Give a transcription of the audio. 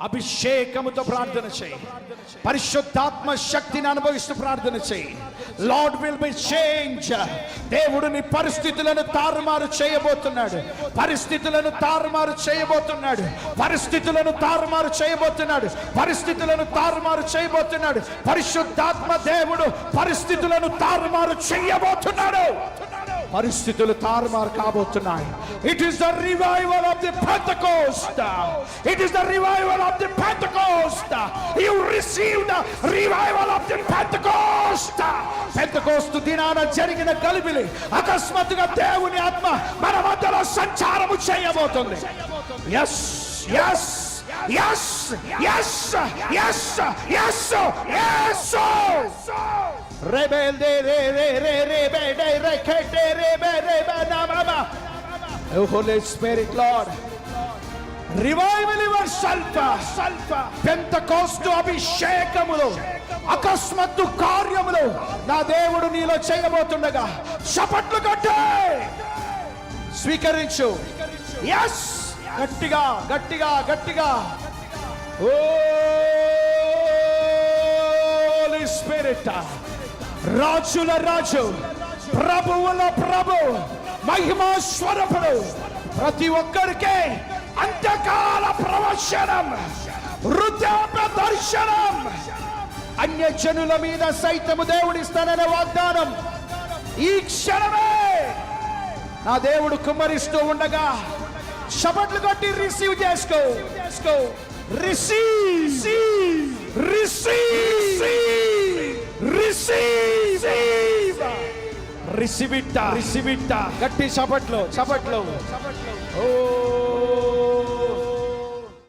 అభిషేకముతో ప్రార్థన చేయి. పరిశుద్ధాత్మ శక్తిని అనుభవిస్తూ ప్రార్థన చేయి. లార్డ్ విల్ బి చేంజ్ దేవుడు నీ పరిస్థితులను తారుమారు చేయబోతున్నాడు. పరిస్థితులను తారుమారు చేయబోతున్నాడు. పరిస్థితులను తారుమారు చేయబోతున్నాడు. పరిస్థితులను తారుమారు చేయబోతున్నాడు. పరిశుద్ధాత్మ దేవుడు పరిస్థితులను తారుమారు చేయబోతున్నాడు. పరిస్థితులు తారుమారు కాబోతున్నాయి it is the revival of the Pentecost it is the revival of the Pentecost you receive the revival of the Pentecost Pentecost దినాన జరిగిన గలిబిలి అకస్మాత్తుగా దేవుని ఆత్మ మన మధ్యలో సంచారము చేయబోతుంది yes yes yes yes yes yes yes rebelde, re re re re re ke de re be re be na ma ma. Oh Holy Spirit, Lord. Revival your సల్ఫ సల్ఫ పెంతకోస్తు అభిషేకములు అకస్మాత్తు కార్యములు నా దేవుడు నీలో చేయబోతుండగా చపట్లు కట్టే స్వీకరించు ఎస్ గట్టిగా గట్టిగా గట్టిగా ఓ స్పిరిట్ రాజుల రాజు ప్రభువుల ప్రభు మహిమా స్వరూపుడు ప్రతి ఒక్కరికే అంత్యకాల ప్రవచనం వృద్ధాప్య దర్శనం. అన్య జనుల మీద సైతము దేవుడిస్తాననే వాగ్దానం. ఈ క్షణమే నా దేవుడు కుమ్మరిస్తూ ఉండగా చపట్లు కొట్టి రిసీవ్ చేసుకో చేసుకో. Receive receive. రిసిబిట్ట రిసిబిట్ట గట్టి చపట్లు చపట్లు ఓ